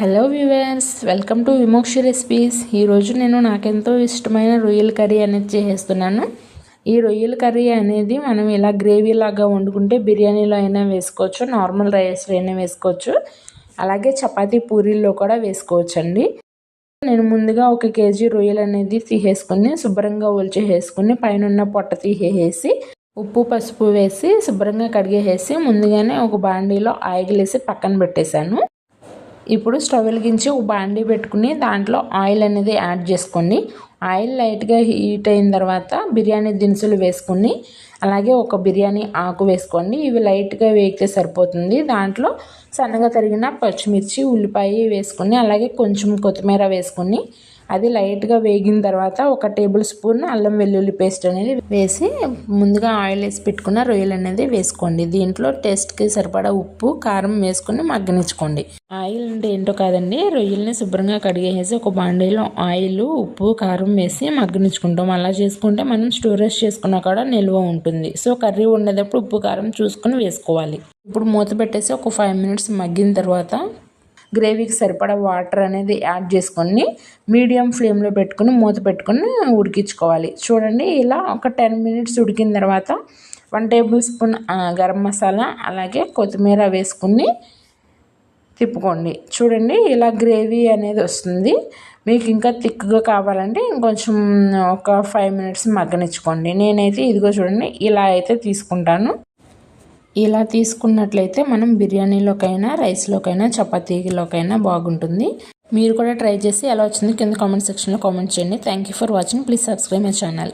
Hello viewers welcome to Vimoksha recipes ఈరోజు నేను నాకెంతో ఇష్టమైన రొయ్యల కర్రీ అనేది చేసేస్తున్నాను. ఈ రొయ్యల కర్రీ అనేది మనం ఇలా గ్రేవీ లాగా వండుకుంటే బిర్యానీలో అయినా వేసుకోవచ్చు నార్మల్ రైస్లో అయినా వేసుకోవచ్చు. అలాగే చపాతీ పూరీల్లో కూడా వేసుకోవచ్చండి. నేను ముందుగా ఒక కేజీ రొయ్యలు అనేది తీసేసుకుని శుభ్రంగా ఒలిచేసేసుకుని పైన పొట్ట తీసేసి ఉప్పు పసుపు వేసి శుభ్రంగా కడిగేసేసి ముందుగానే ఒక బాండీలో ఆయిల్ వేసి పక్కన పెట్టేశాను. ఇప్పుడు స్టవ్ వెలిగించి ఒక బాండీ పెట్టుకుని దాంట్లో ఆయిల్ అనేది యాడ్ చేసుకోండి ఆయిల్ లైట్గా హీట్ అయిన తర్వాత బిర్యానీ దినుసులు వేసుకుని అలాగే ఒక బిర్యానీ ఆకు వేసుకోండి. ఇవి లైట్గా వేగితే సరిపోతుంది. దాంట్లో సన్నగా తరిగిన పచ్చిమిర్చి ఉల్లిపాయ వేసుకుని అలాగే కొంచెం కొత్తిమీర వేసుకుని అది లైట్గా వేగిన తర్వాత ఒక టేబుల్ స్పూన్ అల్లం వెల్లుల్లి పేస్ట్ అనేది వేసి ముందుగా ఆయిల్ వేసి పెట్టుకున్న రొయ్యలు అనేది వేసుకోండి. దీంట్లో టేస్ట్కి సరిపడా ఉప్పు కారం వేసుకుని మగ్గనిచ్చుకోండి. ఆయిల్ అంటే ఏంటో కాదండి రొయ్యల్ని శుభ్రంగా కడిగేసి ఒక బాండీలో ఆయిల్ ఉప్పు కారం వేసి మగ్గనించుకుంటాం అలా చేసుకుంటే మనం స్టోరేజ్ చేసుకున్న కూడా నిల్వ ఉంటుంది. సో కర్రీ వండేటప్పుడు ఉప్పు కారం చూసుకొని వేసుకోవాలి. ఇప్పుడు మూత పెట్టేసి ఒక ఫైవ్ మినిట్స్ మగ్గిన తర్వాత గ్రేవీకి సరిపడా వాటర్ అనేది యాడ్ చేసుకొని మీడియం ఫ్లేమ్లో పెట్టుకుని మూత పెట్టుకుని ఉడికించుకోవాలి. చూడండి ఇలా ఒక టెన్ మినిట్స్ ఉడికిన తర్వాత one tablespoon garam masala అలాగే కొత్తిమీర వేసుకుని తిప్పుకోండి. చూడండి ఇలా గ్రేవీ అనేది వస్తుంది. మీకు ఇంకా థిక్గా కావాలంటే ఇంకొంచెం ఒక ఫైవ్ మినిట్స్ మగ్గనిచ్చుకోండి. నేనైతే ఇదిగో చూడండి ఇలా అయితే తీసుకుంటాను. ఇలా తీసుకున్నట్లయితే మనం బిర్యానీలోకైనా రైస్లోకైనా చపాతీలోకైనా బాగుంటుంది. మీరు కూడా ట్రై చేసి ఎలా వచ్చింది కింద కామెంట్ సెక్షన్లో కామెంట్ చేయండి. Thank you for watching please subscribe my channel